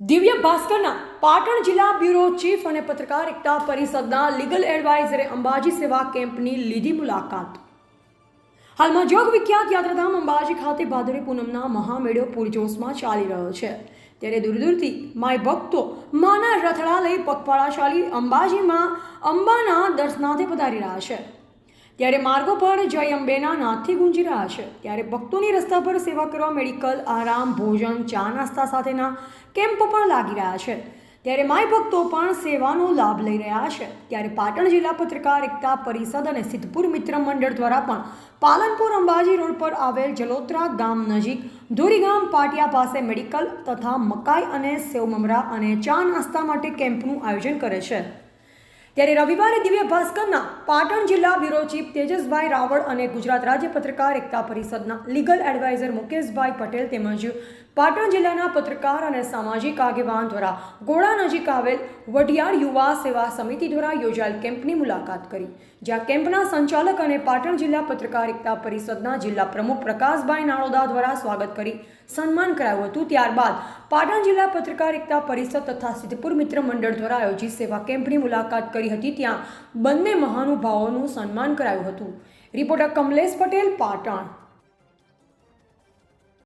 દિવ્ય ભાસ્કરના પાટણ જિલ્લા bureau chief અને પત્રકાર એકતા પરિષદના લીગલ એડવાઇઝરે અંબાજી સેવા કેમ્પની લીધી મુલાકાત. હાલમાં જોગ વિખ્યાત યાત્રાધામ અંબાજી ખાતે ભાદરવી પૂનમના મહામેળો પૂરજોશમાં ચાલી રહ્યો છે. ત્યારે દૂર દૂરથી માય ભક્તો માના રથડા લઈ પગપાળા ચાલી અંબાજીમાં અંબાના દર્શનાર્થે પધારી રહ્યા છે. ત્યારે માર્ગો પર જય અંબેના નાથથી ગુંજી રહ્યા છે. ત્યારે ભક્તોની રસ્તા પર સેવા કરવા મેડિકલ, આરામ, ભોજન, ચા નાસ્તા સાથેના કેમ્પો પણ લાગી રહ્યા છે. ત્યારે માય ભક્તો પણ સેવાનો લાભ લઈ રહ્યા છે. ત્યારે પાટણ જિલ્લા પત્રકાર એકતા પરિષદ અને સિદ્ધપુર મિત્ર મંડળ દ્વારા પણ પાલનપુર અંબાજી રોડ પર આવેલ જલોત્રા ગામ નજીક ધોરીગામ પાટિયા પાસે મેડિકલ તથા મકાઈ અને સેવ મમરા અને ચા નાસ્તા માટે કેમ્પનું આયોજન કરે છે. ત્યારે રવિવારે દિવ્ય ભાસ્કરના પાટણ જિલ્લા બ્યુરો ચીફ તેજસભાઈ રાવળ અને ગુજરાત રાજ્ય પત્રકાર એકતા પરિષદના લીગલ એડવાઇઝર મુકેશભાઈ પટેલ તેમજ પાટણ જિલ્લાના પત્રકાર અને સામાજિક આગેવાન દ્વારા ગોળા નજીક આવેલ વઢિયાર યુવા સેવા સમિતિ દ્વારા યોજાયેલ કેમ્પની મુલાકાત કરી. જ્યાં કેમ્પના સંચાલક અને પાટણ જિલ્લા પત્રકાર એકતા પરિષદના જિલ્લા પ્રમુખ પ્રકાશભાઈ નાણોદા દ્વારા સ્વાગત કરી સન્માન કરાયું હતું. ત્યારબાદ પાટણ જિલ્લા પત્રકાર એકતા પરિષદ તથા સિદ્ધપુર મિત્ર મંડળ દ્વારા આયોજિત સેવા કેમ્પની મુલાકાત કરી હતી ત્યાં બંને મહાનુભાવોનું સન્માન કરાયું હતું. રિપોર્ટર કમલેશ પટેલ પાટણ.